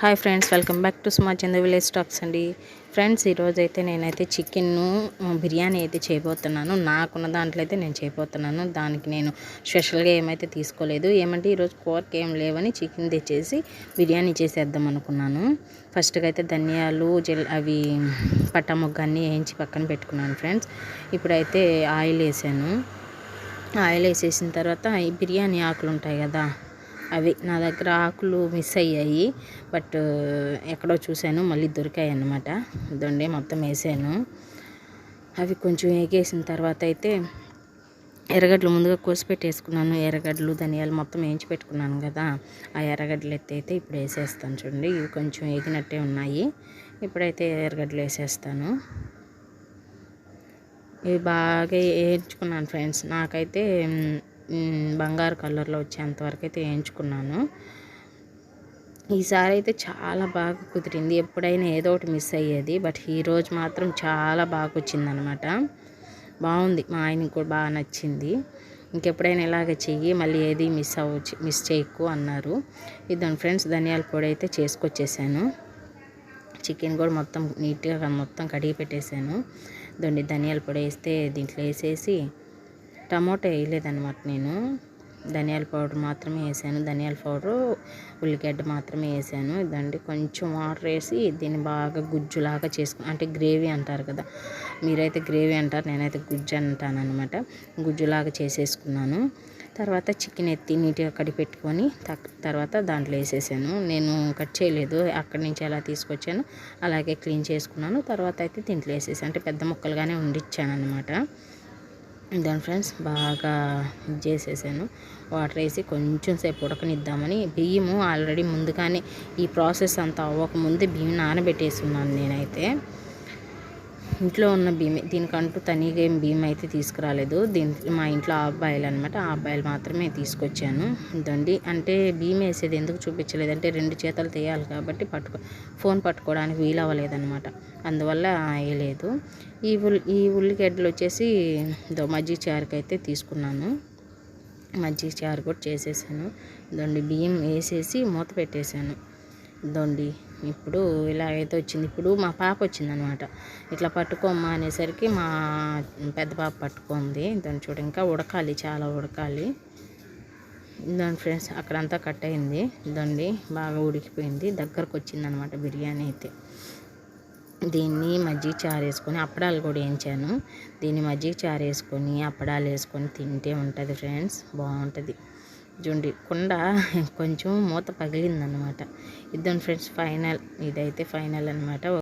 Hi friends welcome back to Suma Chandra village stocks అండి. Friends ఈరోజు అయితే నేనైతే చికెన్ను బిర్యానీ అయితే చేయబోతున్నాను. నాకున్న దాంట్లో అయితే నేను చేయబోతున్నాను. దానికి నేను స్పెషల్గా ఏమైతే తీసుకోలేదు ఏమంటే ఈరోజు కూరకి ఏం లేవని చికెన్ తెచ్చేసి బిర్యానీ చేసేద్దాం అనుకున్నాను. ఫస్ట్గా అయితే ధనియాలు జల్ అవి పట్టా మొగ్గ అన్నీ వేయించి పక్కన పెట్టుకున్నాను ఫ్రెండ్స్. ఇప్పుడైతే ఆయిల్ వేసాను. ఆయిల్ వేసేసిన తర్వాత ఈ బిర్యానీ ఆకులు ఉంటాయి కదా అవి నా దగ్గర ఆకులు మిస్ అయ్యాయి. బట్ uh, ఎక్కడో చూశాను మళ్ళీ దొరికాయి అన్నమాట. దొండే మొత్తం వేసాను. అవి కొంచెం ఎగేసిన తర్వాత అయితే ఎర్రగడ్డలు ముందుగా కోసి పెట్టేసుకున్నాను. ఎర్రగడ్డలు ధనియాలు మొత్తం వేయించి పెట్టుకున్నాను కదా. ఆ ఎర్రగడ్డలు ఎత్తి అయితే ఇప్పుడు వేసేస్తాను చూడండి. ఇవి కొంచెం ఎగినట్టే ఉన్నాయి. ఇప్పుడైతే ఎర్రగడ్డలు వేసేస్తాను. ఇవి బాగా వేయించుకున్నాను ఫ్రెండ్స్. నాకైతే బంగారు కలర్లో వచ్చేంతవరకు అయితే వేయించుకున్నాను. ఈసారి అయితే చాలా బాగా కుదిరింది. ఎప్పుడైనా ఏదో ఒకటి మిస్ అయ్యేది. బట్ ఈరోజు మాత్రం చాలా బాగా వచ్చిందనమాట బాగుంది. మా ఆయనకి కూడా బాగా నచ్చింది. ఇంకెప్పుడైనా ఇలాగ చెయ్యి మళ్ళీ ఏది మిస్ అవ్వచ్చు మిస్ చేయకు అన్నారు. ఇద్దాం ఫ్రెండ్స్ ధనియాల పొడి అయితే చేసుకొచ్చేసాను. చికెన్ కూడా మొత్తం నీట్గా మొత్తం కడిగి పెట్టేశాను దొండి ధనియాల పొడి వేస్తే దీంట్లో వేసేసి టమోటా వేయలేదన్నమాట నేను. ధనియాల పౌడర్ మాత్రమే వేసాను. ధనియాల పౌడరు ఉల్లిగడ్డ మాత్రమే వేసాను. ఇదండి కొంచెం వాటర్ వేసి దీన్ని బాగా గుజ్జులాగా చేసుకు అంటే గ్రేవీ అంటారు కదా మీరైతే గ్రేవీ అంటారు నేనైతే గుజ్జు అంటాను అనమాట గుజ్జులాగా చేసేసుకున్నాను. తర్వాత చికెన్ ఎత్తి నీట్గా కడి పెట్టుకొని తర్వాత దాంట్లో వేసేసాను. నేను కట్ చేయలేదు అక్కడి నుంచి ఎలా తీసుకొచ్చాను. అలాగే క్లీన్ చేసుకున్నాను. తర్వాత అయితే దీంట్లో వేసేసాను. అంటే పెద్ద ముక్కలుగానే ఉండిచ్చాను అనమాట దాని ఫ్రెండ్స్ బాగా ఇది చేసేసాను. వాటర్ వేసి కొంచెం సేపు ఉడకనిద్దామని బియ్యము ఆల్రెడీ ముందుగానే ఈ ప్రాసెస్ అంతా అవ్వకముందే బియ్యం నానబెట్టేసి ఉన్నాను నేనైతే. ఇంట్లో ఉన్న భీమే దీనికంటూ తనీగా ఏం బియ్యం అయితే తీసుకురాలేదు. దీని మా ఇంట్లో ఆ అబ్బాయిలు అనమాట ఆ అబ్బాయిలు మాత్రమే తీసుకొచ్చాను. ఇదండి. అంటే బియ్యం వేసేది ఎందుకు చూపించలేదు అంటే రెండు చేతలు తీయాలి కాబట్టి పట్టుకో ఫోన్ పట్టుకోవడానికి వీలు అవ్వలేదన్నమాట అందువల్ల వేయలేదు. ఈ ఉల్లి ఈ ఉల్లిగడ్డలు వచ్చేసి మజ్జిగ చారుకి అయితే తీసుకున్నాను. మజ్జిగ చారు కూడా చేసేసాను. దొండి బియ్యం వేసేసి మూత పెట్టేశాను. దొండి. ఇప్పుడు ఇలాగైతే వచ్చింది. ఇప్పుడు మా పాప వచ్చిందనమాట. ఇట్లా పట్టుకోమ్మా అనేసరికి మా పెద్ద పాప పట్టుకుంది. దాన్ని చూడ ఇంకా ఉడకాలి చాలా ఉడకాలి. దాని ఫ్రెండ్స్ అక్కడంతా కట్ అయింది. దండి బాగా ఉడికిపోయింది. దగ్గరకు వచ్చిందనమాట బిర్యానీ అయితే. దీన్ని మజ్జిగ చారు వేసుకొని అప్పడాలు కూడా వేయించాను. దీన్ని మజ్జిగ చారు వేసుకొని అప్పడాలు వేసుకొని తింటే ఉంటుంది ఫ్రెండ్స్. బాగుంటుంది. చూడండి కుండ కొంచెం మూత పగిలిందనమాట. ఇద్దరు ఫ్రెండ్స్ ఫైనల్. ఇదైతే ఫైనల్ అనమాట.